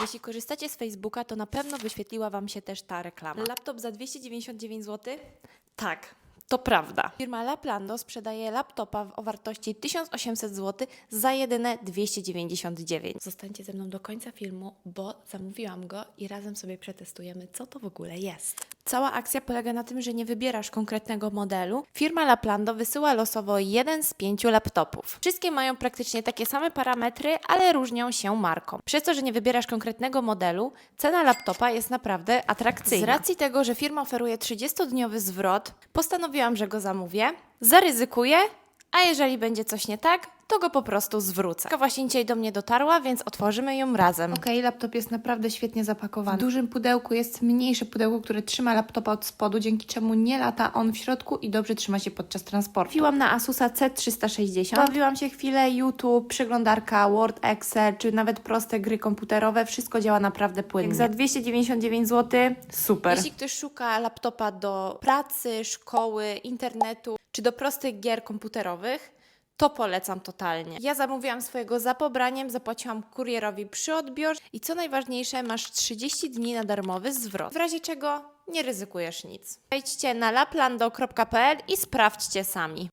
Jeśli korzystacie z Facebooka, to na pewno wyświetliła Wam się też ta reklama. Laptop za 299 zł? Tak. To prawda. Firma Laplando sprzedaje laptopa o wartości 1800 zł za jedyne 299. Zostańcie ze mną do końca filmu, bo zamówiłam go i razem sobie przetestujemy, co to w ogóle jest. Cała akcja polega na tym, że nie wybierasz konkretnego modelu. Firma Laplando wysyła losowo jeden z pięciu laptopów. Wszystkie mają praktycznie takie same parametry, ale różnią się marką. Przez to, że nie wybierasz konkretnego modelu, cena laptopa jest naprawdę atrakcyjna. Z racji tego, że firma oferuje 30-dniowy zwrot, postanowiłam, że go zamówię, zaryzykuję, a jeżeli będzie coś nie tak, to go po prostu zwrócę. Taka właśnie dzisiaj do mnie dotarła, więc otworzymy ją razem. Okej, laptop jest naprawdę świetnie zapakowany. W dużym pudełku jest mniejsze pudełko, które trzyma laptopa od spodu, dzięki czemu nie lata on w środku i dobrze trzyma się podczas transportu. Trafiłam na Asusa C360. Bawiłam się chwilę, YouTube, przeglądarka, Word, Excel, czy nawet proste gry komputerowe. Wszystko działa naprawdę płynnie. Jak za 299 zł, super. Jeśli ktoś szuka laptopa do pracy, szkoły, internetu czy do prostych gier komputerowych, to polecam totalnie. Ja zamówiłam swojego za pobraniem, zapłaciłam kurierowi przy odbiorze i co najważniejsze, masz 30 dni na darmowy zwrot. W razie czego nie ryzykujesz nic. Wejdźcie na laplando.pl i sprawdźcie sami.